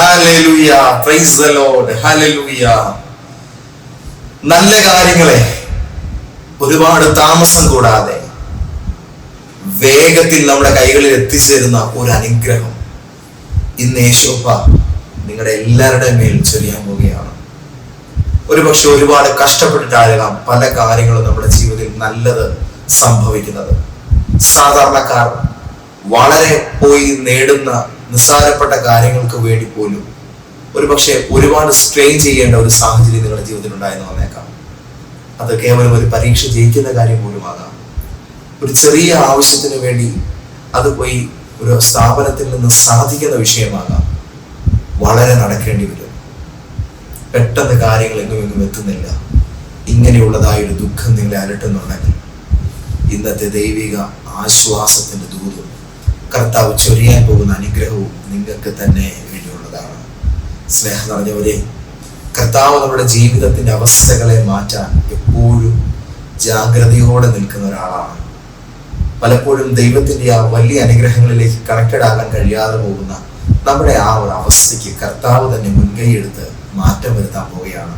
Hallelujah praise the lord hallelujah നല്ല കാര്യങ്ങളെ ഒരുപാട് താമസം കൂടാതെ വേഗത്തിൽ നമ്മുടെ കൈകളിൽ എത്തിച്ചേരുന്ന ഒരു അനുഗ്രഹം ഇന്ന് യേശോപ്പ നിങ്ങളുടെ എല്ലാവരുടെയും മേൽ ചൊരിയാൻ പോവുകയാണ്. ഒരു പക്ഷെ ഒരുപാട് കഷ്ടപ്പെട്ടിട്ടാകാം പല കാര്യങ്ങളും നമ്മുടെ ജീവിതത്തിൽ നല്ലത് സംഭവിക്കുന്നത്. സാധാരണക്കാർ വളരെ പോയി നേടുന്ന നിസ്സാരപ്പെട്ട കാര്യങ്ങൾക്ക് വേണ്ടി പോലും ഒരുപക്ഷെ ഒരുപാട് സ്ട്രെയിൻ ചെയ്യേണ്ട ഒരു സാഹചര്യം നിങ്ങളുടെ ജീവിതത്തിൽ ഉണ്ടായെന്ന് വന്നേക്കാം. അത് കേവലം ഒരു പരീക്ഷ ജയിക്കുന്ന കാര്യം പോലും ആകാം. ഒരു ചെറിയ ആവശ്യത്തിന് വേണ്ടി അത് പോയി ഒരു സ്ഥാപനത്തിൽ നിന്ന് സാധിക്കുന്ന വിഷയമാകാം. വളരെ നടക്കേണ്ടി വരും. പെട്ടെന്ന് കാര്യങ്ങൾ എങ്ങും എങ്ങും എത്തുന്നില്ല. ഇങ്ങനെയുള്ളതായ ഒരു ദുഃഖം നിങ്ങളെ അലട്ടുന്നുണ്ടെങ്കിൽ ഇന്നത്തെ ദൈവിക ആശ്വാസത്തിന്റെ ദൂതും കർത്താവ് ചൊരിയാൻ പോകുന്ന അനുഗ്രഹവും നിങ്ങൾക്ക് തന്നെ വേണ്ടിയുള്ളതാണ്. സ്നേഹം നിറഞ്ഞവരെ കർത്താവ് നമ്മുടെ ജീവിതത്തിന്റെ അവസ്ഥകളെ മാറ്റാൻ എപ്പോഴും ജാഗ്രതയോടെ നിൽക്കുന്ന ഒരാളാണ്. പലപ്പോഴും ദൈവത്തിന്റെ ആ വലിയ അനുഗ്രഹങ്ങളിലേക്ക് കണക്റ്റഡ് ആകാൻ കഴിയാതെ പോകുന്ന നമ്മുടെ ആ ഒരു അവസ്ഥയ്ക്ക് കർത്താവ് തന്നെ മുൻകൈയെടുത്ത് മാറ്റം വരുത്താൻ പോവുകയാണ്.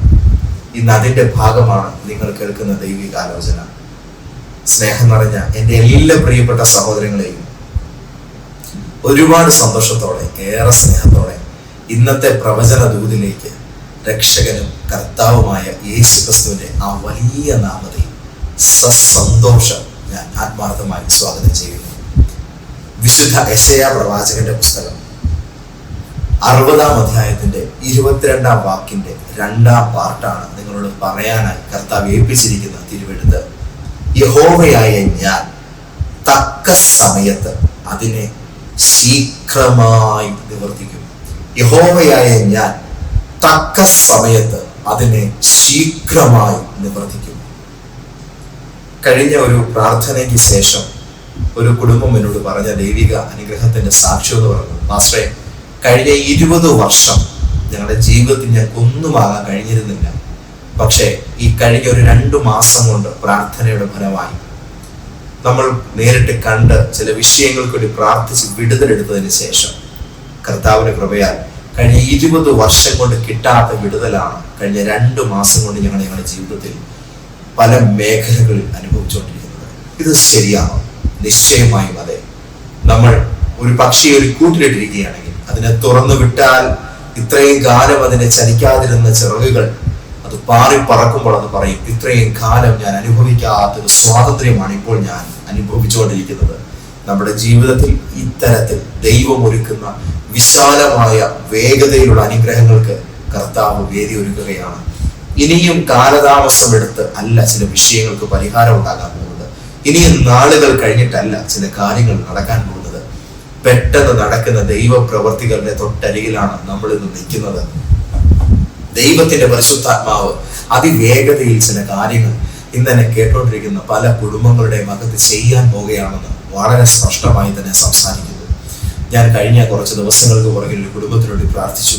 ഇന്ന് അതിന്റെ ഭാഗമാണ് നിങ്ങൾ കേൾക്കുന്ന ദൈവികാലോചന. സ്നേഹം നിറഞ്ഞ എന്റെ എല്ലാ പ്രിയപ്പെട്ട സഹോദരങ്ങളെയും ഒരുപാട് സന്തോഷത്തോടെ ഏറെ സ്നേഹത്തോടെ ഇന്നത്തെ പ്രവചന ദൂതിലേക്ക് രക്ഷകനും കർത്താവുമായ യേശു ക്രിസ്തുവിന്റെ ആ വലിയ നാമതയിൽ സസന്തോഷം ഞാൻ ആത്മാർത്ഥമായി സ്വാഗതം ചെയ്യുന്നു. വിശുദ്ധ യശയ പ്രവാചകന്റെ പുസ്തകം അറുപതാം അധ്യായത്തിന്റെ ഇരുപത്തിരണ്ടാം വാക്കിന്റെ രണ്ടാം പാർട്ടാണ് നിങ്ങളോട് പറയാനായി കർത്താവ് ഏൽപ്പിച്ചിരിക്കുന്ന തിരുവെടുത്ത് യഹോവയായ ഞാൻ തക്ക സമയത്ത് അതിനെ ശീഘ്രമായി നിവർത്തിക്കും. യഹോവയായ ഞാൻ തക്ക സമയത്ത് അതിനെ ശീഘ്രമായി നിവർത്തിക്കും. കഴിഞ്ഞ ഒരു പ്രാർത്ഥനയ്ക്ക് ശേഷം ഒരു കുടുംബം എന്നോട് പറഞ്ഞ ദൈവിക അനുഗ്രഹത്തിന്റെ സാക്ഷ്യം എന്ന് പറഞ്ഞു മാസ്റ്ററെ കഴിഞ്ഞ ഇരുപത് വർഷം ഞങ്ങളുടെ ജീവിതത്തിൽ ഞങ്ങൾക്ക് ഒന്നുമാകാൻ കഴിഞ്ഞിരുന്നില്ല. പക്ഷേ ഈ കഴിഞ്ഞ ഒരു രണ്ടു മാസം കൊണ്ട് പ്രാർത്ഥനയുടെ ഫലമായി നമ്മൾ നേരിട്ട് കണ്ട് ചില വിഷയങ്ങൾക്ക് വേണ്ടി പ്രാർത്ഥിച്ച് വിടുതലെടുത്തതിന് ശേഷം കർത്താവിന്റെ കൃപയാൽ കഴിഞ്ഞ ഇരുപത് വർഷം കൊണ്ട് കിട്ടാത്ത വിടുതലാണ് കഴിഞ്ഞ രണ്ട് മാസം കൊണ്ട് ഞങ്ങൾ ഞങ്ങളുടെ ജീവിതത്തിൽ പല മേഖലകളിൽ അനുഭവിച്ചുകൊണ്ടിരിക്കുന്നത്. ഇത് ശരിയാണോ? നിശ്ചയമായും അതെ. നമ്മൾ ഒരു പക്ഷിയെ ഒരു കൂട്ടിലിട്ടിരിക്കുകയാണെങ്കിൽ അതിനെ തുറന്നു വിട്ടാൽ ഇത്രയും കാലം അതിനെ ചലിക്കാതിരുന്ന ചിറകുകൾ പാറി പറക്കുമ്പോൾ അത് പറയും ഇത്രയും കാലം ഞാൻ അനുഭവിക്കാത്ത ഒരു സ്വാതന്ത്ര്യമാണ് ഇപ്പോൾ ഞാൻ അനുഭവിച്ചുകൊണ്ടിരിക്കുന്നത്. നമ്മുടെ ജീവിതത്തിൽ ഇത്തരത്തിൽ ദൈവം ഒരുക്കുന്ന വിശാലമായ വേഗതയിലുള്ള അനുഗ്രഹങ്ങൾക്ക് കർത്താവ് വേദി ഒരുക്കുകയാണ്. ഇനിയും കാലതാമസം എടുത്ത് അല്ല ചില വിഷയങ്ങൾക്ക് പരിഹാരം ഉണ്ടാകാൻ പോകുന്നത്. ഇനിയും നാളുകൾ കഴിഞ്ഞിട്ടല്ല ചില കാര്യങ്ങൾ നടക്കാൻ പോകുന്നത്. പെട്ടെന്ന് നടക്കുന്ന ദൈവ പ്രവർത്തികളുടെ തൊട്ടരികിലാണ് നമ്മൾ ഇന്ന് നിൽക്കുന്നത്. ദൈവത്തിന്റെ പരിശുദ്ധാത്മാവ് അതിവേഗതയിൽ ചില കാര്യങ്ങൾ ഇന്ന് കേട്ടോണ്ടിരിക്കുന്ന പല കുടുംബങ്ങളുടെയും അകത്ത് ചെയ്യാൻ പോവുകയാണെന്ന് വളരെ സ്പഷ്ടമായി തന്നെ സംസാരിക്കുന്നു. ഞാൻ കഴിഞ്ഞ കുറച്ച് ദിവസങ്ങൾക്ക് പുറകിൽ ഒരു കുടുംബത്തിനുവേണ്ടി പ്രാർത്ഥിച്ചു.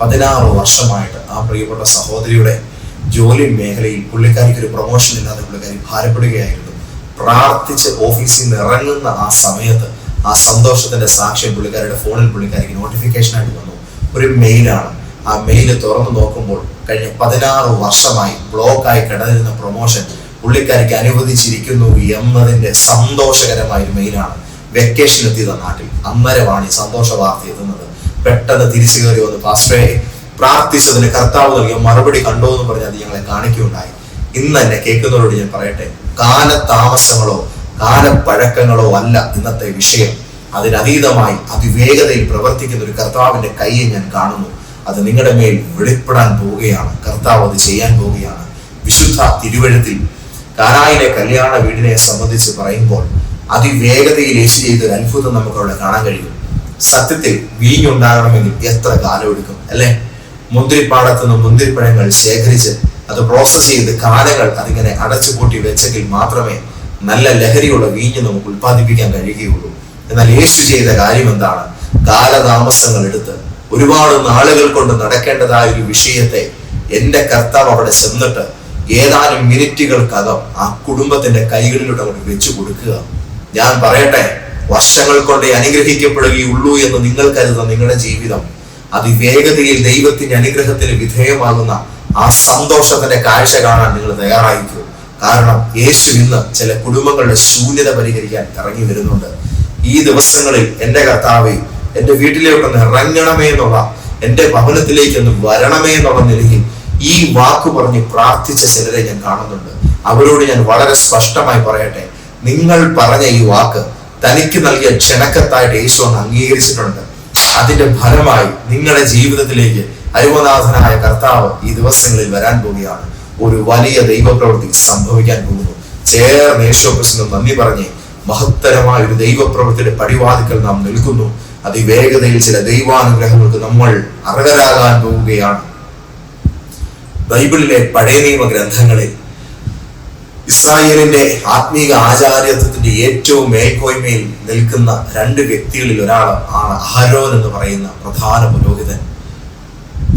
പതിനാറ് വർഷമായിട്ട് ആ പ്രിയപ്പെട്ട സഹോദരിയുടെ ജോലി മേഖലയിൽ പുള്ളിക്കാരിക്ക് ഒരു പ്രൊമോഷൻ ഇല്ലാതെ പുള്ളിക്കാരി ഭാരപ്പെടുകയായിരുന്നു. പ്രാർത്ഥിച്ച് ഓഫീസിൽ നിന്ന് ഇറങ്ങുന്ന ആ സമയത്ത് ആ സന്തോഷത്തിന്റെ സാക്ഷ്യം പുള്ളിക്കാരുടെ ഫോണിൽ പുള്ളിക്കാരിക്ക് നോട്ടിഫിക്കേഷൻ ആയിട്ട് വന്നു. ഒരു മെയിലാണ് ആ മെയിൽ തുറന്നു നോക്കുമ്പോൾ കഴിഞ്ഞ പതിനാറ് വർഷമായി ബ്ലോക്കായി കിടന്നിരുന്ന പ്രൊമോഷൻ പുള്ളിക്കാരിക്ക് അനുവദിച്ചിരിക്കുന്നു എന്നതിന്റെ സന്തോഷകരമായ ഒരു മെയിലാണ് വെക്കേഷൻ എത്തിയത് നാട്ടിൽ. അന്നരമാണ് ഈ സന്തോഷ വാർത്ത എത്തുന്നത്. പെട്ടെന്ന് തിരിച്ചു കയറി വന്ന് പാസ്റ്ററെ പ്രാർത്ഥിച്ചതിന് കർത്താവ് നൽകിയ മറുപടി കണ്ടോ എന്ന് പറഞ്ഞ് അത് ഞങ്ങളെ കാണിക്കുകയുണ്ടായി. ഇന്ന് എന്നെ കേൾക്കുന്നവരോട് ഞാൻ പറയട്ടെ കാലതാമസങ്ങളോ കാലപ്പഴക്കങ്ങളോ അല്ല ഇന്നത്തെ വിഷയം. അതിനതീതമായി അതിവേഗതയിൽ പ്രവർത്തിക്കുന്ന ഒരു കർത്താവിന്റെ കൈയെ ഞാൻ കാണുന്നു. അത് നിങ്ങളുടെ മേൽ വെളിപ്പെടാൻ പോവുകയാണ്. കർത്താവ് അത് ചെയ്യാൻ പോവുകയാണ്. വിശുദ്ധ തിരുവഴുത്തിൽ കാനായിലെ കല്യാണ വീടിനെ സംബന്ധിച്ച് പറയുമ്പോൾ അതിവേഗതയിൽ യേശു ചെയ്ത ഒരു അത്ഭുതം നമുക്ക് അവിടെ കാണാൻ കഴിയും. സത്യത്തിൽ വീഞ്ഞുണ്ടാകണമെങ്കിൽ എത്ര കാലം എടുക്കും അല്ലെ? മുന്തിരിപ്പാടത്തു നിന്ന് മുന്തിരിപ്പഴങ്ങൾ ശേഖരിച്ച് അത് പ്രോസസ് ചെയ്ത് കാലങ്ങൾ അതിങ്ങനെ അടച്ചു പൂട്ടി വെച്ചെങ്കിൽ മാത്രമേ നല്ല ലഹരിയുള്ള വീഞ്ഞ് നമുക്ക് ഉത്പാദിപ്പിക്കാൻ കഴിയുകയുള്ളൂ. എന്നാൽ യേശു ചെയ്ത കാര്യം എന്താണ്? കാലതാമസങ്ങൾ എടുത്ത് ഒരുപാട് നാളുകൾ കൊണ്ട് നടക്കേണ്ടതായ ഒരു വിഷയത്തെ എന്റെ കർത്താവ് അവിടെ ചെന്നിട്ട് ഏതാനും മിനിറ്റുകൾക്കകം ആ കുടുംബത്തിന്റെ കൈകളിലൂടെ അങ്ങോട്ട് വെച്ചു കൊടുക്കുക. ഞാൻ പറയട്ടെ വർഷങ്ങൾ കൊണ്ട് അനുഗ്രഹിക്കപ്പെടുകയുള്ളൂ എന്ന് നിങ്ങൾ കരുതുന്ന നിങ്ങളുടെ ജീവിതം അതിവേഗതയിൽ ദൈവത്തിന്റെ അനുഗ്രഹത്തിന് വിധേയമാകുന്ന ആ സന്തോഷത്തിന്റെ കാഴ്ച കാണാൻ നിങ്ങൾ തയ്യാറായിരിക്കും. കാരണം യേശു ഇന്ന് ചില കുടുംബങ്ങളുടെ ശൂന്യത പരിഹരിക്കാൻ ഇറങ്ങി വരുന്നുണ്ട്. ഈ ദിവസങ്ങളിൽ എന്റെ കർത്താവെ എന്റെ വീട്ടിലേക്കൊന്ന് ഇറങ്ങണമേ എന്നുള്ള എന്റെ ഭവനത്തിലേക്ക് ഒന്ന് വരണമേ എന്നുള്ള നിലയിൽ ഈ വാക്ക് പറഞ്ഞ് പ്രാർത്ഥിച്ച ചിലരെ ഞാൻ കാണുന്നുണ്ട്. അവരോട് ഞാൻ വളരെ സ്പഷ്ടമായി പറയട്ടെ. നിങ്ങൾ പറഞ്ഞ ഈ വാക്ക് തനിക്ക് നൽകിയ ക്ഷണക്കത്തായിട്ട് യേശു അങ്ങ് അംഗീകരിച്ചിട്ടുണ്ട്. അതിന്റെ ഫലമായി നിങ്ങളുടെ ജീവിതത്തിലേക്ക് അരുവനാഥനായ കർത്താവ് ഈ ദിവസങ്ങളിൽ വരാൻ പോവുകയാണ്. ഒരു വലിയ ദൈവപ്രവൃത്തി സംഭവിക്കാൻ പോകുന്നു. ചേർന്ന് യേശോക്രിസ്തു നന്ദി പറഞ്ഞ് മഹത്തരമായ ഒരു ദൈവപ്രവൃത്തിയുടെ പടിവാതിക്കൽ നാം നിൽക്കുന്നു. അതിവേഗതയിൽ ചില ദൈവാനുഗ്രഹങ്ങൾക്ക് നമ്മൾ അർഹരാകാൻ പോവുകയാണ്. ബൈബിളിലെ പഴയ നിയമ ഗ്രന്ഥങ്ങളിൽ ഇസ്രായേലിന്റെ ആത്മീക ആചാര്യത്വത്തിന്റെ ഏറ്റവും മേൽക്കോയ്മയിൽ നിൽക്കുന്ന രണ്ട് വ്യക്തികളിൽ ഒരാൾ ആണ് അഹരോൻ എന്ന് പറയുന്ന പ്രധാന പുരോഹിതൻ.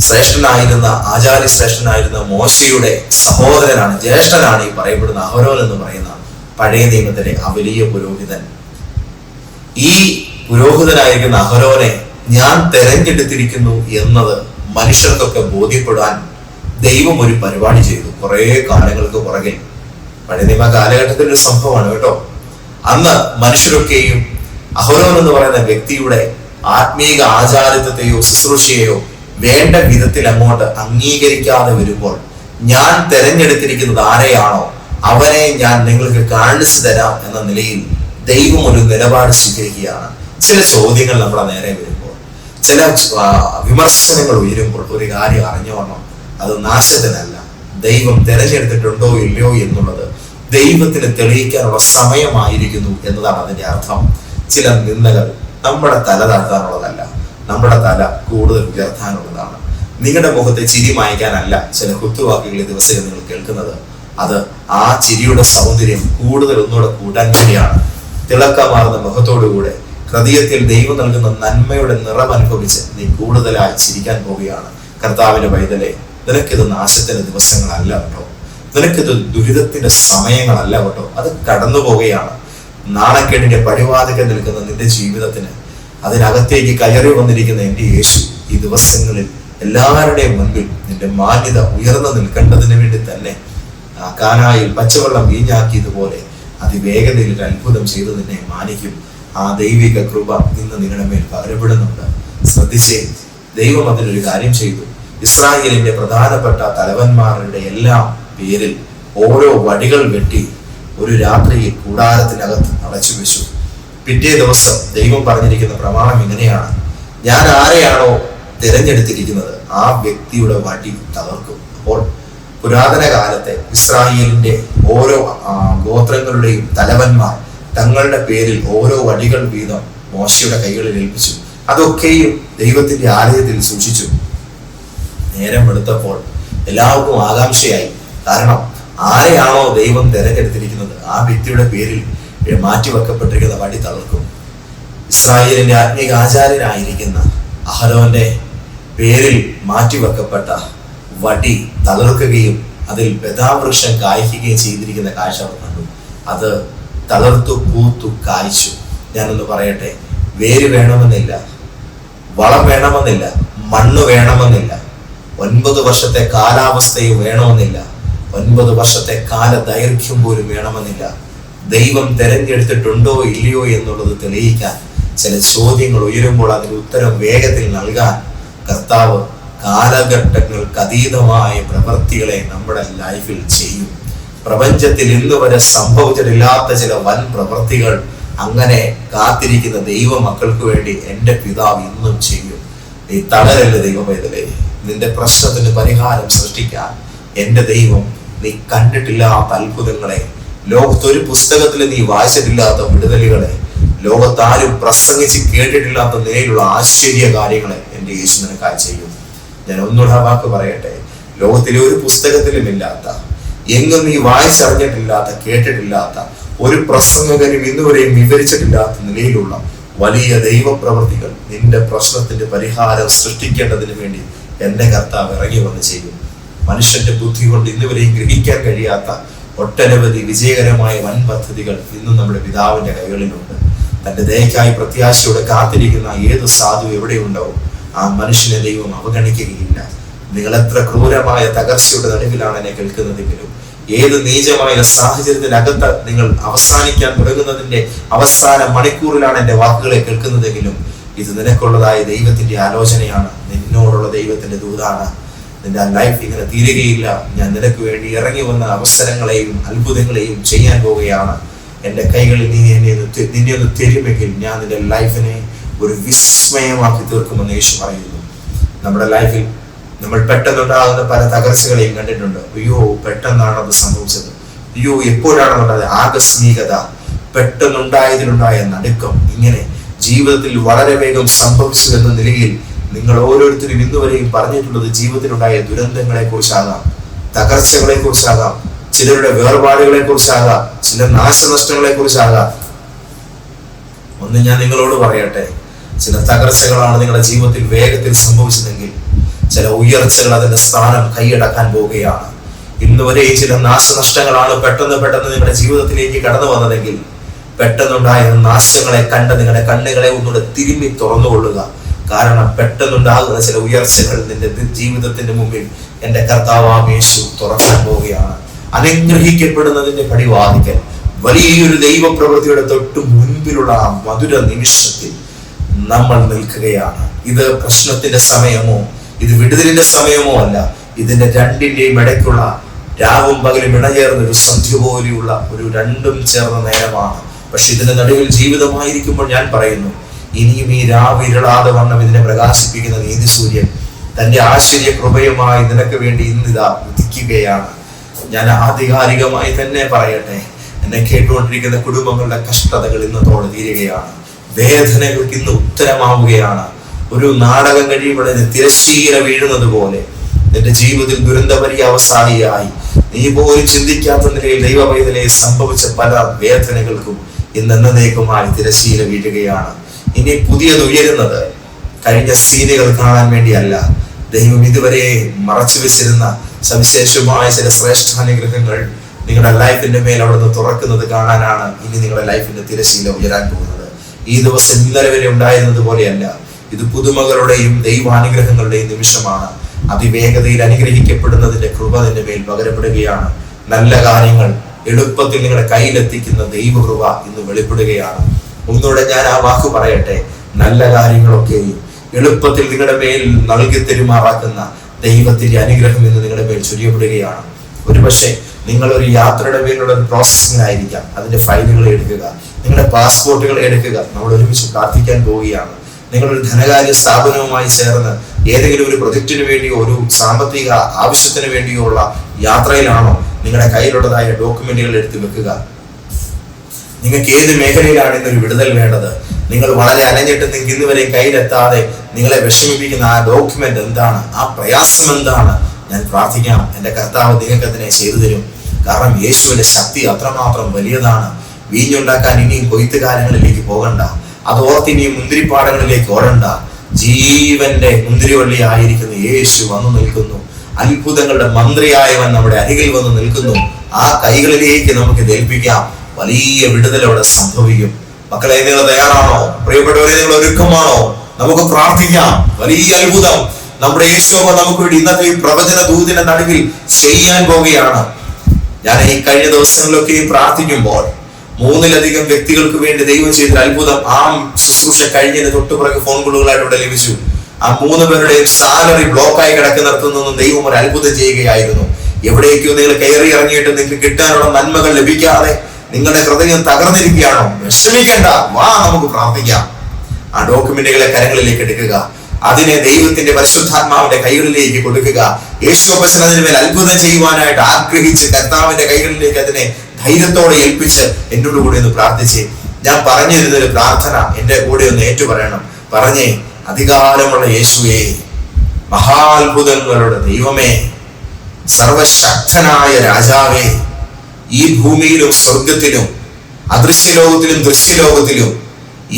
ശ്രേഷ്ഠനായിരുന്ന ആചാര്യ ശ്രേഷ്ഠനായിരുന്ന മോശയുടെ സഹോദരനാണ് ജ്യേഷ്ഠനാണ് ഈ പറയപ്പെടുന്ന അഹരോൻ എന്ന് പറയുന്ന പഴയ നിയമത്തിലെ ആ വലിയ പുരോഹിതൻ. ഈ പുരോഹിതനായിരിക്കുന്ന അഹരോനെ ഞാൻ തെരഞ്ഞെടുത്തിരിക്കുന്നു എന്നത് മനുഷ്യർക്കൊക്കെ ബോധ്യപ്പെടാൻ ദൈവം ഒരു പരിപാടി ചെയ്തു കുറെ കാലങ്ങൾക്ക് പുറകിൽ. പഴയ കാലഘട്ടത്തിൽ ഒരു സംഭവമാണ് കേട്ടോ. അന്ന് മനുഷ്യരൊക്കെയും അഹരോൻ എന്ന് പറയുന്ന വ്യക്തിയുടെ ആത്മീക ആചാരിത്വത്തെയോ ശുശ്രൂഷയെയോ വേണ്ട വിധത്തിൽ അങ്ങോട്ട് അംഗീകരിക്കാതെ വരുമ്പോൾ ഞാൻ തെരഞ്ഞെടുത്തിരിക്കുന്നത് ആരെയാണോ അവനെ ഞാൻ നിങ്ങൾക്ക് കാണിച്ചു തരാം എന്ന നിലയിൽ ദൈവം ഒരു നിലപാട് സ്വീകരിക്കുകയാണ്. ചില ചോദ്യങ്ങൾ നമ്മുടെ നേരെ വരുമ്പോൾ ചില വിമർശനങ്ങൾ ഉയരുമ്പോൾ ഒരു കാര്യം അറിഞ്ഞോണം. അത് നാശത്തിനല്ല. ദൈവം തിരഞ്ഞെടുത്തിട്ടുണ്ടോ ഇല്ലയോ എന്നുള്ളത് ദൈവത്തിന് തെളിയിക്കാനുള്ള സമയമായിരിക്കുന്നു എന്നതാണ് അതിന്റെ അർത്ഥം. ചില നിന്ദകൾ നമ്മുടെ തല താഴ്ത്താനുള്ളതല്ല. നമ്മുടെ തല കൂടുതൽ ഉയർത്താനുള്ളതാണ്. നിങ്ങളുടെ മുഖത്തെ ചിരി മായ്ക്കാനല്ല ചില കുത്തുവാക്കുകൾ ഈ ദിവസം നിങ്ങൾ കേൾക്കുന്നത്. അത് ആ ചിരിയുടെ സൗന്ദര്യം കൂടുതൽ ഒന്നുകൂടെ കൂട്ടാൻ വേണ്ടിയാണ്. തിളക്കമാർന്ന മുഖത്തോടുകൂടെ ഹൃദയത്തിൽ ദൈവം നൽകുന്ന നന്മയുടെ നിറം അനുഭവിച്ച് നീ കൂടുതലായി ചിരിക്കാൻ പോവുകയാണ്. കർത്താവിന്റെ വൈതലെ നിനക്കിത് നാശത്തിന്റെ ദിവസങ്ങളല്ല കേട്ടോ. നിനക്കിത് ദുരിതത്തിന്റെ സമയങ്ങളല്ല കേട്ടോ. അത് കടന്നു പോവുകയാണ്. നാണക്കേടിന്റെ പടിവാതിക്കൽ നിൽക്കുന്ന നിന്റെ ജീവിതത്തിന് അതിനകത്തേക്ക് കയറി വന്നിരിക്കുന്ന എന്റെ യേശു ഈ ദിവസങ്ങളിൽ എല്ലാവരുടെയും മുൻപിൽ നിന്റെ മാന്യത ഉയർന്നു നിൽക്കേണ്ടതിന് വേണ്ടി തന്നെ കാനായിൽ പച്ചവെള്ളം വീഞ്ഞാക്കിയതുപോലെ അതിവേഗതയിൽ ഒരു അത്ഭുതം ചെയ്ത് നിന്നെ മാനിക്കും. ആ ദൈവിക കൃപ ഇന്ന് നിങ്ങളുടെ മേൽ പകരപ്പെടുന്നുണ്ട്. ശ്രദ്ധിച്ചേ ദൈവം അതിനൊരു കാര്യം ചെയ്തു. ഇസ്രായേലിന്റെ പ്രധാനപ്പെട്ട തലവന്മാരുടെ എല്ലാം പേരിൽ ഓരോ വടികൾ വെട്ടി ഒരു രാത്രിയിൽ കൂടാരത്തിനകത്ത് അടച്ചു വെച്ചു. പിറ്റേ ദിവസം ദൈവം പറഞ്ഞിരിക്കുന്ന പ്രമാണം ഇങ്ങനെയാണ്. ഞാൻ ആരെയാണോ തിരഞ്ഞെടുത്തിരിക്കുന്നത് ആ വ്യക്തിയുടെ വടി തകർക്കും. അപ്പോൾ പുരാതന കാലത്തെ ഇസ്രായേലിന്റെ ഓരോ ഗോത്രങ്ങളുടെയും തലവന്മാർ തങ്ങളുടെ പേരിൽ ഓരോ വടികൾ വീതം മോശയുടെ കൈകളിൽ ഏൽപ്പിച്ചു. അതൊക്കെയും ദൈവത്തിന്റെ ആലയത്തിൽ സൂക്ഷിച്ചു. നേരം എടുത്തപ്പോൾ എല്ലാവർക്കും ആകാംക്ഷയായി. കാരണം ആരെയാണോ ദൈവം തിരഞ്ഞെടുത്തിരിക്കുന്നത്? ആ വ്യക്തിയുടെ പേരിൽ മാറ്റിവെക്കപ്പെട്ടിരിക്കുന്ന വടി തളർക്കും ഇസ്രായേലിന്റെ ആത്മീക ആചാര്യനായിരിക്കുന്ന അഹരോന്റെ പേരിൽ മാറ്റിവെക്കപ്പെട്ട വടി തളർക്കുകയും അതിൽ ബദാവൃക്ഷം കായ്ക്കുകയും ചെയ്തിരിക്കുന്ന കാഴ്ച അവർ കണ്ടു. അത് തളർത്തു പൂത്തു കായ്ച്ചു. ഞാനൊന്ന് പറയട്ടെ വേര് വേണമെന്നില്ല വളം വേണമെന്നില്ല മണ്ണ് വേണമെന്നില്ല ഒൻപത് വർഷത്തെ കാലാവസ്ഥയും വേണമെന്നില്ല ഒൻപത് വർഷത്തെ കാല ദൈർഘ്യം പോലും വേണമെന്നില്ല. ദൈവം തെരഞ്ഞെടുത്തിട്ടുണ്ടോ ഇല്ലയോ എന്നുള്ളത് തെളിയിക്കാൻ ചില ചോദ്യങ്ങൾ ഉയരുമ്പോൾ അതിന് ഉത്തരം വേഗത്തിൽ നൽകാൻ കർത്താവ് കാലഘട്ടങ്ങൾക്ക് അതീതമായ പ്രവൃത്തികളെ നമ്മുടെ ലൈഫിൽ ചെയ്യും. പ്രപഞ്ചത്തിൽ ഇന്ന് വരെ സംഭവിച്ചിട്ടില്ലാത്ത ചില വൻ പ്രവൃത്തികൾ അങ്ങനെ കാത്തിരിക്കുന്ന ദൈവ മക്കൾക്ക് വേണ്ടി എന്റെ പിതാവ് ഇന്നും ചെയ്യും. നീ തളരല്ല ദൈവമേതലേ നിന്റെ പ്രശ്നത്തിന് പരിഹാരം സൃഷ്ടിക്കാൻ എന്റെ ദൈവം നീ കണ്ടിട്ടില്ലാത്ത അത്ഭുതങ്ങളെ ലോകത്തൊരു പുസ്തകത്തിൽ നീ വായിച്ചിട്ടില്ലാത്ത വിടുതലുകളെ ലോകത്താരും പ്രസംഗിച്ച് കേട്ടിട്ടില്ലാത്ത നിലയിലുള്ള ആശ്ചര്യ കാര്യങ്ങളെ എന്റെ യേശു നിനക്കായി ചെയ്യും. ഞാൻ ഒന്നുകൂടെ വാക്ക് പറയട്ടെ. ലോകത്തിലെ ഒരു പുസ്തകത്തിലും ഇല്ലാത്ത എങ്ങും നീ വായിച്ചറിഞ്ഞിട്ടില്ലാത്ത കേട്ടിട്ടില്ലാത്ത ഒരു പ്രസംഗകനും ഇന്നുവരെയും വിവരിച്ചിട്ടില്ലാത്ത നിലയിലുള്ള വലിയ ദൈവപ്രവർത്തികൾ നിന്റെ പ്രശ്നത്തിന്റെ പരിഹാരം സൃഷ്ടിക്കേണ്ടതിന് വേണ്ടി എന്റെ കർത്താവ് ഇറങ്ങി വന്ന് ചെയ്യും. മനുഷ്യന്റെ ബുദ്ധി കൊണ്ട് ഇന്നുവരെയും ഗ്രഹിക്കാൻ കഴിയാത്ത ഒട്ടനവധി വിജയകരമായ വൻ പദ്ധതികൾ ഇന്നും നമ്മുടെ പിതാവിന്റെ കൈകളിലുണ്ട്. തന്റെ ദയക്കായി പ്രത്യാശയോടെ കാത്തിരിക്കുന്ന ഏത് സാധു എവിടെയുണ്ടാവും ആ മനുഷ്യനെ ദൈവം അവഗണിക്കുകയില്ല. നിങ്ങൾ എത്ര ക്രൂരമായ തകർച്ചയുടെ നടുവിലാണ് എന്നെ കേൾക്കുന്നതെങ്കിലും ഏത് നീചമായ സാഹചര്യത്തിനകത്ത് നിങ്ങൾ അവസാനിക്കാൻ തുടങ്ങുന്നതിന്റെ അവസാന മണിക്കൂറിലാണ് എന്റെ വാക്കുകളെ കേൾക്കുന്നതെങ്കിലും ഇത് നിനക്കുള്ളതായ ദൈവത്തിന്റെ ആലോചനയാണ്. നിന്നോടുള്ള ദൈവത്തിന്റെ ദൂതാണ്. നിന്റെ ലൈഫ് ഇങ്ങനെ തീരുകയില്ല. ഞാൻ നിനക്ക് വേണ്ടി ഇറങ്ങി വന്ന അവസരങ്ങളെയും അത്ഭുതങ്ങളെയും ചെയ്യാൻ പോവുകയാണ്. എന്റെ കൈകളിൽ നീ എന്നെ ഒന്ന് നിന്നെ ഒന്ന് തരുമെങ്കിൽ ഞാൻ നിന്റെ ലൈഫിനെ ഒരു വിസ്മയമാക്കി തീർക്കുമെന്ന് യേശു പറയുന്നു. നമ്മുടെ ലൈഫിൽ നമ്മൾ പെട്ടെന്നുണ്ടാകുന്ന പല തകർച്ചകളെയും കണ്ടിട്ടുണ്ട്. അയ്യോ പെട്ടെന്നാണ് അത് സംഭവിച്ചത്. അയ്യോ എപ്പോഴാണ് ഉണ്ടായത് ആകസ്മികത പെട്ടെന്നുണ്ടായതിലുണ്ടായ നടുക്കം. ഇങ്ങനെ ജീവിതത്തിൽ വളരെ വേഗം സംഭവിച്ചു എന്ന നിലയിൽ നിങ്ങൾ ഓരോരുത്തരും ഇന്നുവരെയും പറഞ്ഞിട്ടുള്ളത് ജീവിതത്തിലുണ്ടായ ദുരന്തങ്ങളെ കുറിച്ചാകാം തകർച്ചകളെ കുറിച്ചാകാം ചിലരുടെ വേർപാടുകളെ കുറിച്ചാകാം ചില നാശനഷ്ടങ്ങളെ കുറിച്ചാകാം ഒന്ന് ഞാൻ നിങ്ങളോട് പറയട്ടെ ചില തകർച്ചകളാണ് നിങ്ങളുടെ ജീവിതത്തിൽ വേഗത്തിൽ സംഭവിച്ചതെങ്കിൽ ചില ഉയർച്ചകൾ അതിന്റെ സ്ഥാനം കൈയടക്കാൻ പോവുകയാണ്. ഇന്ന് വരെ ചില നാശനഷ്ടങ്ങളാണ് പെട്ടെന്ന് പെട്ടെന്ന് നിങ്ങളുടെ ജീവിതത്തിലേക്ക് കടന്നു വന്നതെങ്കിൽ പെട്ടെന്നുണ്ടായ നാശങ്ങളെ കണ്ട് നിങ്ങളുടെ കണ്ണുകളെ ഒന്നുകൂടെ തിരുമ്മി തുറന്നുകൊള്ളുക. കാരണം പെട്ടെന്നുണ്ടാകുന്ന ചില ഉയർച്ചകൾ നിന്റെ ജീവിതത്തിന്റെ മുമ്പിൽ എന്റെ കർത്താവാം യേശു തുറക്കാൻ പോവുകയാണ്. അനുഗ്രഹിക്കപ്പെടുന്നതിന്റെ പടിവാദിക്കൽ വലിയൊരു ദൈവപ്രവൃത്തിയുടെ തൊട്ട് മുൻപിലുള്ള ആ മധുര നിമിഷത്തിൽ നമ്മൾ നിൽക്കുകയാണ്. ഇത് പ്രശ്നത്തിന്റെ സമയമോ ഇത് വിടുതലിന്റെ സമയമോ അല്ല. ഇതിന്റെ രണ്ടിന്റെയും ഇടയ്ക്കുള്ള രാവും പകലും ഇണചേർന്ന ഒരു സന്ധ്യ പോലെയുള്ള ഒരു രണ്ടും ചേർന്ന നേരമാണ്. പക്ഷെ ഇതിന്റെ നടുവിൽ ജീവിതമായിരിക്കുമ്പോൾ ഞാൻ പറയുന്നു ഇനിയും ഈ രാവ് ഇരളാതെ വണ്ണം ഇതിനെ പ്രകാശിപ്പിക്കുന്ന നീതി സൂര്യൻ തന്റെ ആശ്ചര്യ കൃപയുമായി നിനക്ക് വേണ്ടി ഇന്നിതാ ഉദിക്കുകയാണ്. ഞാൻ ആധികാരികമായി തന്നെ പറയട്ടെ എന്നെ കേട്ടുകൊണ്ടിരിക്കുന്ന കുടുംബങ്ങളുടെ കഷ്ടതകൾ ഇന്നത്തോടെ തീരുകയാണ്. വേദനകൾക്ക് ഇന്ന് ഉത്തരമാവുകയാണ്. ഒരു നാടകം കഴിയുമ്പോൾ തിരശ്ശീല വീഴുന്നത് പോലെ നിന്റെ ജീവിതത്തിൽ ദുരന്തപര്യാവസായിയായി നീ പോലും ചിന്തിക്കാത്ത നിലയിൽ ദൈവവേദനയെ സംഭവിച്ച പല വേദനകൾക്കും ഇന്ന് എന്നേക്കുമായി തിരശ്ശീല വീഴുകയാണ്. ഇനി പുതിയത് ഉയരുന്നത് കഴിഞ്ഞ സീനുകൾ കാണാൻ വേണ്ടിയല്ല. ദൈവം ഇതുവരെ മറച്ചു വെച്ചിരുന്ന സവിശേഷമായ ചില ശ്രേഷ്ഠാനുഗ്രഹങ്ങൾ നിങ്ങളുടെ ലൈഫിന്റെ മേൽ അവിടുന്ന് തുറക്കുന്നത് കാണാനാണ് ഇനി നിങ്ങളുടെ ലൈഫിന്റെ തിരശീല ഉയരാൻ പോകുന്നത്. ഈ ദിവസം ഇന്നലെ വരെ ഉണ്ടായിരുന്നത് പോലെയല്ല. ഇത് പുതുമകളുടെയും ദൈവാനുഗ്രഹങ്ങളുടെയും നിമിഷമാണ്. അതിവേഗതയിൽ അനുഗ്രഹിക്കപ്പെടുന്നതിന്റെ കൃപ നിന്റെ മേൽ പകരപ്പെടുകയാണ്. നല്ല കാര്യങ്ങൾ എളുപ്പത്തിൽ നിങ്ങളുടെ കയ്യിലെത്തിക്കുന്ന ദൈവകൃപ ഇന്ന് വെളിപ്പെടുകയാണ്. ഒന്നുകൂടെ ഞാൻ ആ വാക്ക് പറയട്ടെ? നല്ല കാര്യങ്ങളൊക്കെയും എളുപ്പത്തിൽ നിങ്ങളുടെ മേൽ നൽകി തെരുമാറാക്കുന്ന ദൈവത്തിന്റെ അനുഗ്രഹം ഇന്ന് നിങ്ങളുടെ മേൽ ചുരിയപ്പെടുകയാണ്. ഒരുപക്ഷെ നിങ്ങൾ ഒരു യാത്രയുടെ മേലുള്ള ഒരു പ്രോസസ്സിംഗിലായിരിക്കാം അതിന്റെ ഫയലുകൾ എടുക്കുക. നിങ്ങളുടെ പാസ്പോർട്ടുകൾ എടുക്കുക. നമ്മൾ ഒരുമിച്ച് പ്രാർത്ഥിക്കാൻ പോവുകയാണ്. നിങ്ങളൊരു ധനകാര്യ സ്ഥാപനവുമായി ചേർന്ന് ഏതെങ്കിലും ഒരു പ്രൊജക്റ്റിന് വേണ്ടിയോ ഒരു സാമ്പത്തിക ആവശ്യത്തിന് വേണ്ടിയോ ഉള്ള യാത്രയിലാണോ നിങ്ങളുടെ കയ്യിലുള്ളതായ ഡോക്യുമെന്റുകൾ എടുത്തു വെക്കുക. നിങ്ങൾക്ക് ഏത് മേഖലയിലാണ് ഇന്നൊരു വിടുതൽ വേണ്ടത്? നിങ്ങൾ വളരെ അലഞ്ഞിട്ട് നിങ്ങൾക്ക് ഇന്ന് വരെയും കയ്യിലെത്താതെ നിങ്ങളെ വിഷമിപ്പിക്കുന്ന ആ ഡോക്യുമെന്റ് എന്താണ്? ആ പ്രയാസം എന്താണ്? ഞാൻ പ്രാർത്ഥിക്കാം എന്റെ കർത്താവ് നിങ്ങൾക്ക് അതിനെ ചെയ്തു തരും. കാരണം യേശുവിന്റെ ശക്തി അത്രമാത്രം വലിയതാണ്. വീഞ്ഞുണ്ടാക്കാൻ ഇനിയും കൊയ്ത്ത് കാലങ്ങളിലേക്ക് പോകണ്ട. അത് ഇനി മുന്തിരിപ്പാടങ്ങളിലേക്ക് ഓടണ്ട. ജീവന്റെ മുന്തിരിവള്ളി ആയിരിക്കുന്ന യേശു വന്നു നിൽക്കുന്നു. അത്ഭുതങ്ങളുടെ മന്ത്രിയായവൻ നമ്മുടെ അരികിൽ വന്ന് നിൽക്കുന്നു. ആ കൈകളിലേക്ക് നമുക്ക് ഏൽപ്പിക്കാം. വലിയ വിടുതൽ അവിടെ സംഭവിക്കും. മക്കളെ നിങ്ങൾ തയ്യാറാണോ? പ്രിയപ്പെട്ടവരെ നിങ്ങൾ ഒരുക്കമാണോ? നമുക്ക് പ്രാർത്ഥിക്കാം. വലിയ അത്ഭുതം. നമ്മുടെ യേശോമ നമുക്ക് വേണ്ടി ഇന്നത്തെ ഈ പ്രവചന ദൂതിന്റെ നടുവിൽ ചെയ്യാൻ പോവുകയാണ്. ഞാൻ ഈ കഴിഞ്ഞ ദിവസങ്ങളിലൊക്കെയും പ്രാർത്ഥിക്കുമ്പോൾ മൂന്നിലധികം വ്യക്തികൾക്ക് വേണ്ടി ദൈവം ചെയ്ത അത്ഭുതം. ആ ശുശ്രൂഷ കഴിഞ്ഞതിന് തൊട്ടുപുറകെ ഫോൺ കോളുകളായിട്ട് ഇവിടെ ലഭിച്ചു. ആ മൂന്ന് പേരുടെയും സാലറി ബ്ലോക്കായി കിടക്കുന്നിടത്തു നിന്നും ദൈവം ഒരു അത്ഭുതം ചെയ്യുകയായിരുന്നു. എവിടേക്കോ നിങ്ങൾ കയറി ഇറങ്ങിയിട്ട് നിങ്ങൾക്ക് കിട്ടാനുള്ള നന്മകൾ ലഭിക്കാതെ നിങ്ങളുടെ ഹൃദയം തകർന്നിരിക്കുകയാണോ? വിഷമിക്കണ്ട. വാ നമുക്ക് പ്രാർത്ഥിക്കാം. ആ ഡോക്യുമെന്റുകളെ കരങ്ങളിലേക്ക് എടുക്കുക. അതിനെ ദൈവത്തിന്റെ പരിശുദ്ധാത്മാവിന്റെ കൈകളിലേക്ക് കൊടുക്കുക. യേശു അപ്പച്ചൻ അതിന് മേൽ അത്ഭുതം ചെയ്യുവാനായിട്ട് ആഗ്രഹിച്ച് കർത്താവിന്റെ കൈകളിലേക്ക് അതിനെ ധൈര്യത്തോടെ ഏൽപ്പിച്ച് എന്നോട് കൂടെ ഒന്ന് പ്രാർത്ഥിച്ച്. ഞാൻ പറഞ്ഞു തരുന്നൊരു പ്രാർത്ഥന എന്റെ കൂടെ ഒന്ന് ഏറ്റു പറയണം പറഞ്ഞേ അധികാരമുള്ള യേശുവേ മഹാത്ഭുതങ്ങളുടെ ദൈവമേ സർവശക്തനായ രാജാവേ ഈ ഭൂമിയിലും സ്വർഗത്തിലും അദൃശ്യലോകത്തിലും ദൃശ്യലോകത്തിലും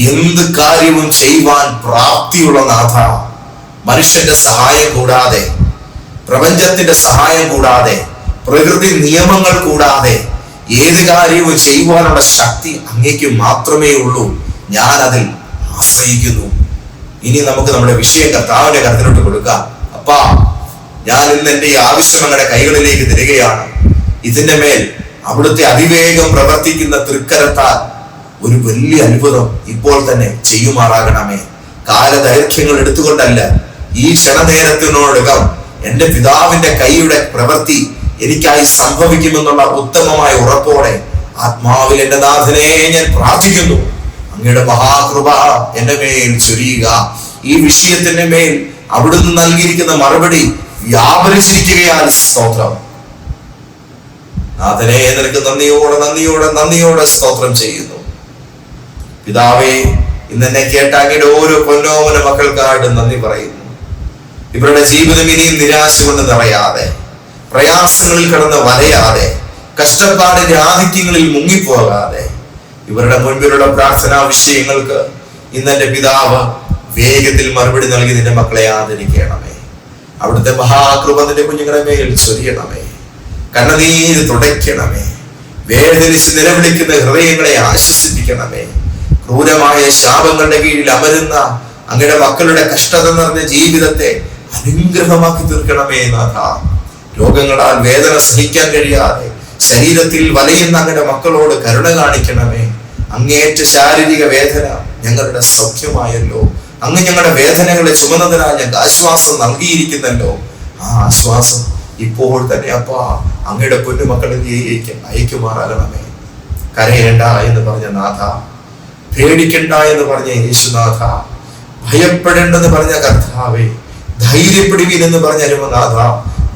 എന്ത് കാര്യവും ചെയ്യുവാൻ പ്രാപ്തിയുള്ള നാഥ മനുഷ്യന്റെ സഹായം കൂടാതെ പ്രപഞ്ചത്തിന്റെ സഹായം കൂടാതെ പ്രകൃതി നിയമങ്ങൾ കൂടാതെ ഏത് കാര്യവും ചെയ്യുവാനുള്ള ശക്തി അങ്ങേക്ക് മാത്രമേ ഉള്ളൂ. ഞാൻ അതിൽ ആശ്രയിക്കുന്നു. ഇനി നമുക്ക് നമ്മുടെ വിഷയം കർത്താവിന്റെ കരുത്തിലോട്ട് കൊടുക്കാം. അപ്പാ ഞാൻ ഇന്ന് എന്റെ ഈ ആവശ്യം അങ്ങയുടെ കൈകളിലേക്ക് തരികയാണ്. ഇതിന്റെ മേൽ അവിടുത്തെ അതിവേഗം പ്രവർത്തിക്കുന്ന തൃക്കരത്താൽ ഒരു വലിയ അത്ഭുതം ഇപ്പോൾ തന്നെ ചെയ്യുമാറാകണമേ. കാലദൈർഘ്യങ്ങൾ എടുത്തുകൊണ്ടല്ല ഈ ക്ഷണനേരത്തിനോടകം എന്റെ പിതാവിന്റെ കൈയുടെ പ്രവൃത്തി എനിക്കായി സംഭവിക്കുമെന്നുള്ള ഉത്തമമായ ഉറപ്പോടെ ആത്മാവിൽ എന്റെ നാഥനെ ഞാൻ പ്രാർത്ഥിക്കുന്നു. അങ്ങയുടെ മഹാകൃപ എന്റെ മേൽ ചൊരിയുക. ഈ വിഷയത്തിന്റെ മേൽ അവിടുന്ന് നൽകിയിരിക്കുന്ന മറുപടി വ്യാപരിച്ചിരിക്കുകയാൽ സ്തോത്രം. നാഥനെ നിനക്ക് നന്ദിയോടെ നന്ദിയോടെ നന്ദിയോടെ സ്തോത്രം ചെയ്യുന്നു. പിതാവേ ഇന്ന് എന്നെ കേട്ട അങ്ങയുടെ ഓരോ പൊന്നോമന മക്കൾക്കായിട്ട് നന്ദി പറയുന്നു. ഇവരുടെ ജീവിതം ഇനിയും നിരാശ കൊണ്ട് നിറയാതെ. പ്രയാസങ്ങളിൽ കിടന്ന് വലയാതെ കഷ്ടപ്പാടിന്റെ ആധിക്യങ്ങളിൽ മുങ്ങിപ്പോകാതെ ഇവരുടെ മുൻപിലുള്ള പ്രാർത്ഥനാ വിഷയങ്ങൾക്ക് ഇന്ന് എന്റെ പിതാവ് വേഗത്തിൽ മറുപടി നൽകി നിന്റെ മക്കളെ ആദരിക്കണമേ. അവിടുത്തെ മഹാകൃപ നിന്റെ കുഞ്ഞുങ്ങളെ മേൽ ചൊരിയണമേ. കണ്ണുനീര് തുടയ്ക്കണമേ. വേദനിച്ച് നിലവിളിക്കുന്ന ഹൃദയങ്ങളെ ആശ്വസിപ്പിക്കണമേ. ക്രൂരമായ ശാപങ്ങളുടെ കീഴിൽ അമരുന്ന അങ്ങയുടെ മക്കളുടെ കഷ്ടത നിറഞ്ഞ ജീവിതത്തെ അനുഗ്രഹമാക്കി തീർക്കണമേ നാഥ. രോഗങ്ങളാൽ വേദന സഹിക്കാൻ കഴിയാതെ ശരീരത്തിൽ വലയുന്ന അങ്ങയുടെ മക്കളോട് കരുണ കാണിക്കണമേ. അങ്ങേറ്റ ശാരീരിക വേദന ഞങ്ങളുടെ സൗഖ്യമായല്ലോ. അങ്ങ് ഞങ്ങളുടെ വേദനകളെ ചുമന്നതിനാൽ ഞങ്ങൾക്ക് ആശ്വാസം നൽകിയിരിക്കുന്നല്ലോ. ആ ആശ്വാസം ഇപ്പോൾ തന്നെ അപ്പാ അങ്ങയുടെ പൊന്നുമക്കളിലേക്ക് അയക്കുമാറാകണമേ. കരയേണ്ട എന്ന് പറഞ്ഞ നാഥ പേടിക്കണ്ട എന്ന് പറഞ്ഞ യേശുനാഥ ഭയപ്പെടേണ്ടെന്ന് പറഞ്ഞ കർത്താവേ ധൈര്യപ്പെടുവീൻ എന്ന് പറഞ്ഞ അരുമനാഥ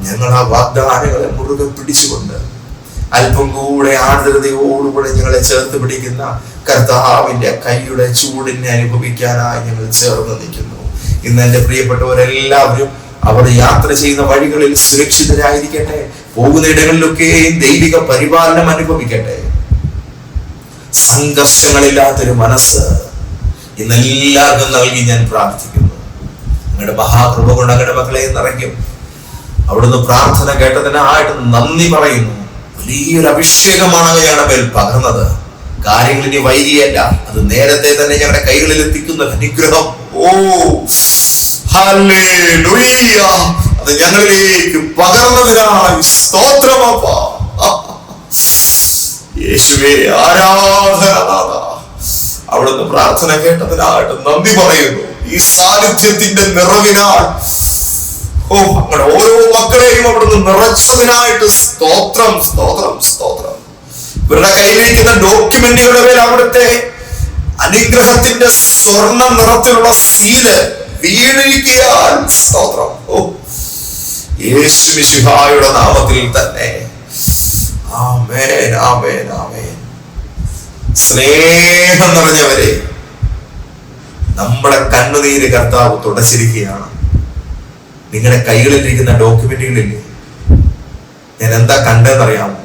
ഞങ്ങൾ ആ വാഗ്ദാനങ്ങളെ മുറുകെ പിടിച്ചുകൊണ്ട് അല്പം കൂടെ ആർദ്രതയോടുകൂടെ ഞങ്ങളെ ചേർത്ത് പിടിക്കുന്ന കർത്താവിന്റെ കൈയുടെ ചൂടിനെ അനുഭവിക്കാനായി ഞങ്ങൾ ചേർന്ന് നിൽക്കുന്നു. ഇന്ന് എന്റെ പ്രിയപ്പെട്ടവരെല്ലാവരും അവർ യാത്ര ചെയ്യുന്ന വഴികളിൽ സുരക്ഷിതരായിരിക്കട്ടെ പോകുന്ന ഇടങ്ങളിലൊക്കെയും ദൈവിക പരിപാലനം അനുഭവിക്കട്ടെ. സംഘർഷങ്ങളില്ലാത്തൊരു മനസ്സ് ഇന്ന് എല്ലാവർക്കും നൽകി ഞാൻ പ്രാർത്ഥിക്കുന്നു. നിങ്ങളുടെ മഹാകൃപ കൊണ്ട് അങ്ങയുടെ മക്കളെ നിറയ്ക്കും. അവിടുന്ന് പ്രാർത്ഥന കേട്ടതിനായിട്ട് നന്ദി പറയുന്നു. വലിയൊരു അഭിഷേകമാണ് അങ്ങ് ഞങ്ങളുടെ മേൽ പകർന്നത്. കാര്യങ്ങൾ ഇനി വൈകിയല്ല. അത് നേരത്തെ തന്നെ ഞങ്ങളുടെ കൈകളിൽ എത്തിക്കുന്ന അനുഗ്രഹം. ഓ അത് ഞങ്ങളിലേക്ക് പകർന്നതിനായി സ്തോത്രമപ്പ യേശുവേ ആരാധനാഥ അവിടുന്ന് പ്രാർത്ഥന കേട്ടതിനായിട്ട് നന്ദി പറയുന്നു. ഈ സാന്നിധ്യത്തിന്റെ നിറവിനാൽ ഓ അങ്ങനെ ഓരോ മക്കളെയും അവിടുന്ന് നിറച്ചതിനായിട്ട് സ്തോത്രം സ്തോത്രം സ്തോത്രം. ഇവരുടെ കയ്യിലിരിക്കുന്ന ഡോക്യുമെന്റുകളുടെ മേൽ അവിടുത്തെ അനുഗ്രഹത്തിന്റെ സ്വർണ നിറത്തിലുള്ള സീൽ വീണിരിക്കാൻ സ്തോത്രം. ഓ യേശു മിശിഹായുടെ നാമത്തിൽ തന്നെ. ആമേൻ ആമേൻ ആമേൻ. സ്നേഹം നിറഞ്ഞവരെ നമ്മുടെ കണ്ണുനീര് കർത്താവ് തുടച്ചിരിക്കുകയാണ്. നിങ്ങളുടെ കൈകളിലിരിക്കുന്ന ഡോക്യുമെന്റുകളില്ലേ ഞാൻ എന്താ കണ്ടെന്നറിയാമോ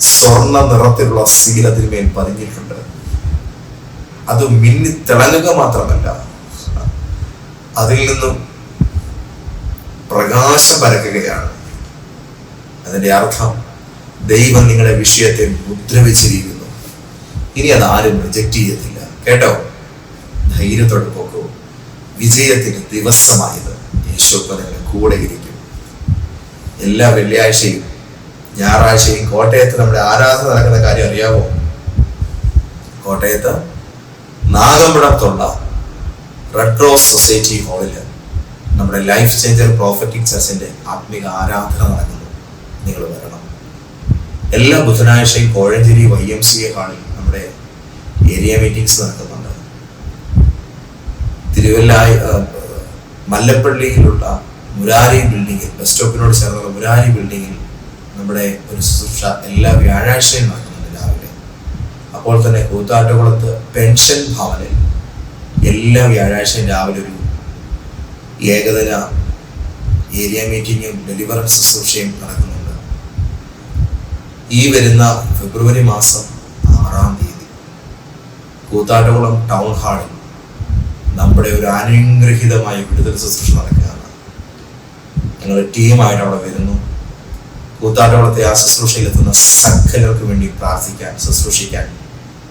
സ്വർണ നിറത്തിലുള്ള സീൽ അതിന്മേൽ പതിഞ്ഞിട്ടുണ്ട്. അത് മിന്നി തിളങ്ങുക മാത്രമല്ല അതിൽ നിന്നും പ്രകാശം പരക്കുകയാണ്. അതിന്റെ അർത്ഥം ദൈവം നിങ്ങളുടെ വിഷയത്തെ മുദ്രവെച്ചിരിക്കുന്നു. ഇനി അത് ആരും റിജക്റ്റ് ചെയ്യത്തില്ല. കേട്ടോ? ധൈര്യത്തോടെ പോകൂ വിജയത്തിന് ദിവസമായത് നിങ്ങളുടെ കൂടെ ഇരിക്കും. എല്ലാ വെള്ളിയാഴ്ചയും ഞായറാഴ്ചയും കോട്ടയത്ത് നമ്മുടെ ആരാധന നടക്കുന്ന കാര്യം അറിയാമോ കോട്ടയത്ത് നാഗമ്പടത്തുള്ള റെഡ് ക്രോസ് സൊസൈറ്റി ഹാളിൽ നമ്മുടെ ലൈഫ് ചേഞ്ചർ പ്രോഫറ്റിക് ചർച്ചിന്റെ ആത്മീക ആരാധന നടക്കുന്നു. നിങ്ങൾ വരണം. എല്ലാ ബുധനാഴ്ചയും Kozhencherry Y M C A ഹാളിൽ നമ്മുടെ ഏരിയ മീറ്റിംഗ്സ് നടക്കുന്നുണ്ട്. തിരുവല്ല മല്ലപ്പള്ളിയിലുള്ള മുരാരി ബിൽഡിങ്ങിൽ ബസ് സ്റ്റോപ്പിനോട് ചേർന്നുള്ള മുരാരി ബിൽഡിങ്ങിൽ നമ്മുടെ ഒരു ശുശ്രൂഷ എല്ലാ വ്യാഴാഴ്ചയും നടക്കുന്നുണ്ട് രാവിലെ. അപ്പോൾ തന്നെ കൂത്താട്ടുകുളത്ത് പെൻഷൻ ഭവനിൽ എല്ലാ വ്യാഴാഴ്ചയും രാവിലെ ഒരു ഏകദിന ഏരിയ മീറ്റിങ്ങും ഡെലിവറി ശുശ്രൂഷയും നടക്കുന്നുണ്ട്. ഈ വരുന്ന ഫെബ്രുവരി മാസം ആറാം തീയതി കൂത്താട്ടുകുളം ടൗൺ ഹാളിൽ നമ്മുടെ ഒരു അനുഗ്രഹീതമായ വിടുതൽ ശുശ്രൂഷ നടക്കുകയാണ്. ഞങ്ങൾ ടീമായിട്ട് അവിടെ വരുന്നു. കൂത്താട്ടവളത്തെ ആ ശുശ്രൂഷയിൽ എത്തുന്ന സകലർക്ക് വേണ്ടി പ്രാർത്ഥിക്കാൻ ശുശ്രൂഷിക്കാൻ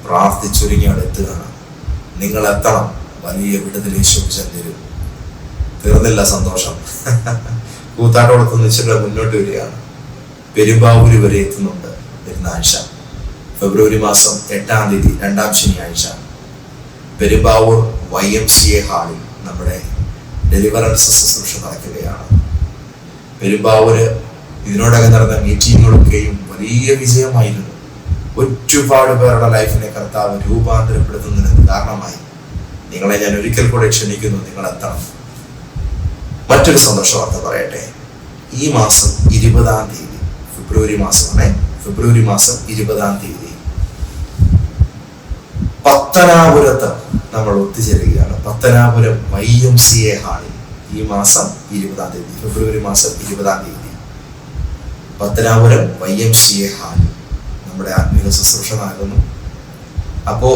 പ്രാർത്ഥിച്ചൊരുങ്ങി അവിടെ എത്തുകയാണ്. നിങ്ങൾ എത്തണം. വലിയ വിടുതൽ യേശോപിച്ചാൽ തരും. തീർന്നില്ല സന്തോഷം. കൂത്താട്ടോളത്ത് നിന്ന് ഇച്ചിരി മുന്നോട്ട് വരികയാണ്. പെരുമ്പാവൂര് വരെ എത്തുന്നുണ്ട് വരുന്ന ആഴ്ച. ഫെബ്രുവരി മാസം എട്ടാം തീയതി രണ്ടാം ശനിയാഴ്ച. Perumbavoor Y M C A ഹാളിൽ നമ്മുടെ ഡെലിവറൻസ് ശുശ്രൂഷ നടക്കുകയാണ്. പെരുമ്പാവൂര് ഇതിനോടകം നടന്ന മീറ്റിങ്ങുകളൊക്കെയും വലിയ വിജയമായിരുന്നു. ഒരുപാട് പേരുടെ ലൈഫിനെ കർത്താവ് രൂപാന്തരപ്പെടുത്തുന്നതിന് കാരണമായി. നിങ്ങളെ ഞാൻ ഒരിക്കൽ കൂടെ ക്ഷണിക്കുന്നു നിങ്ങൾ എത്തണം. മറ്റൊരു സന്തോഷ വാർത്ത പറയട്ടെ. ഈ മാസം ഇരുപതാം തീയതി ഫെബ്രുവരി മാസമാണ്. ഫെബ്രുവരി മാസം ഇരുപതാം തീയതി. പത്തനാപുരത്ത് നമ്മൾ ഒത്തുചേരുകയാണ്. Pathanapuram Y M C A ഹാളിൽ ഈ മാസം ഇരുപതാം തീയതി ഫെബ്രുവരി മാസം ഇരുപതാം തീയതി. Pathanapuram Y M C A ഹാളിൽ നമ്മുടെ ആത്മീയ ശുശ്രൂഷ നൽകുന്നു അപ്പോൾ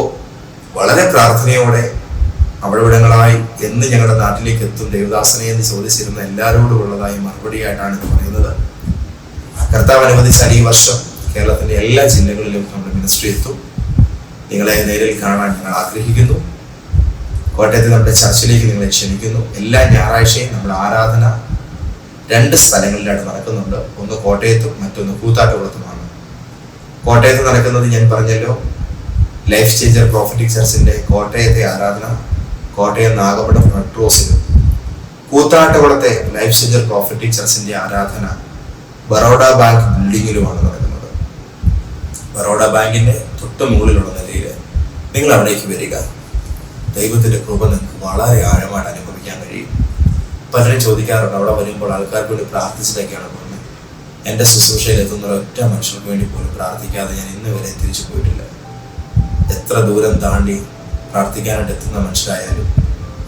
വളരെ പ്രാർത്ഥനയോടെ അവിടെവിടങ്ങളായി എന്ന് ഞങ്ങളുടെ നാട്ടിലേക്ക് എത്തും ദേവദാസനെ എന്ന് ചോദിച്ചിരുന്ന എല്ലാവരോടും ഉള്ളതായി മറുപടിയായിട്ടാണ് ഇത് പറയുന്നത്. കർത്താവ് അനുവദിച്ചാൽ ഈ വർഷം കേരളത്തിന്റെ എല്ലാ ജില്ലകളിലും നമ്മുടെ മിനിസ്ട്രി എത്തും. നിങ്ങളെ നേരിൽ കാണാൻ ഞങ്ങൾ ആഗ്രഹിക്കുന്നു. കോട്ടയത്ത് നമ്മുടെ ചർച്ചിലേക്ക് നിങ്ങളെ ക്ഷണിക്കുന്നു. എല്ലാ ഞായറാഴ്ചയും നമ്മൾ ആരാധന രണ്ട് സ്ഥലങ്ങളിലായിട്ട് നടക്കുന്നുണ്ട്. ഒന്ന് കോട്ടയത്തും മറ്റൊന്ന് കൂത്താട്ടുകുളത്തുമാണ് കോട്ടയത്ത് നടക്കുന്നത് ഞാൻ പറഞ്ഞല്ലോ ലൈഫ് ചേഞ്ചർ പ്രോഫറ്റിക് ചർച്ചിന്റെ കോട്ടയത്തെ ആരാധന കോട്ടയം നാഗപട്ടണം റെഡ് ക്രോസിലും കൂത്താട്ടുകുളത്തെ ലൈഫ് ചേഞ്ചർ പ്രോഫറ്റിക് ചർച്ചിന്റെ ആരാധന ബറോഡ ബാങ്ക് ബിൽഡിങ്ങിലുമാണ് നടക്കുന്നത്. ബറോഡ ബാങ്കിന്റെ തൊട്ട് മുകളിലുള്ള നിലയിൽ നിങ്ങൾ അവിടേക്ക് വരിക. ദൈവത്തിന്റെ കൃപ നിങ്ങൾക്ക് വളരെ ആഴമായിട്ട് അനുഭവിക്കാൻ കഴിയും. പലരും ചോദിക്കാറുണ്ട് അവിടെ വരുമ്പോൾ ആൾക്കാർക്ക് വേണ്ടി പ്രാർത്ഥിച്ചിട്ടൊക്കെയാണ് പോകുന്നത് എന്റെ ശുശ്രൂഷയിൽ എത്തുന്ന ഒറ്റ മനുഷ്യർക്ക് വേണ്ടി പോലും പ്രാർത്ഥിക്കാതെ ഞാൻ ഇന്ന് വരെ തിരിച്ചു പോയിട്ടില്ല. എത്ര ദൂരം താണ്ടി പ്രാർത്ഥിക്കാനായിട്ട് എത്തുന്ന മനുഷ്യരായാലും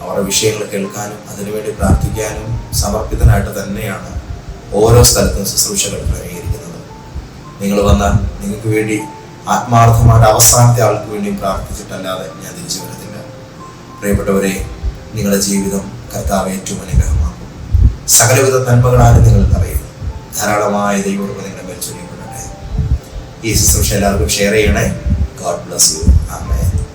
അവരുടെ വിഷയങ്ങൾ കേൾക്കാനും അതിനുവേണ്ടി പ്രാർത്ഥിക്കാനും സമർപ്പിതനായിട്ട് തന്നെയാണ് ഓരോ സ്ഥലത്തും ശുശ്രൂഷകൾ ക്രമീകരിക്കുന്നത്. നിങ്ങൾ വന്നാൽ നിങ്ങൾക്ക് വേണ്ടി ആത്മാർത്ഥമായിട്ട് അവസാനത്തെ ആൾക്ക് വേണ്ടിയും പ്രാർത്ഥിച്ചിട്ടല്ലാതെ ഞാൻ തിരിച്ചു വരത്തില്ല. പ്രിയപ്പെട്ടവരെ നിങ്ങളുടെ ജീവിതം കർത്താവ് ഏറ്റവും അനുഗ്രഹമാകും സകലവിധ നന്മകളാണ് നിങ്ങൾ അറിയും ധാരാളമായ ദൈവം നിങ്ങളുടെ മേൽ ഈ ശുശ്രൂഷ എല്ലാവർക്കും ഷെയർ ചെയ്യണേ. God bless you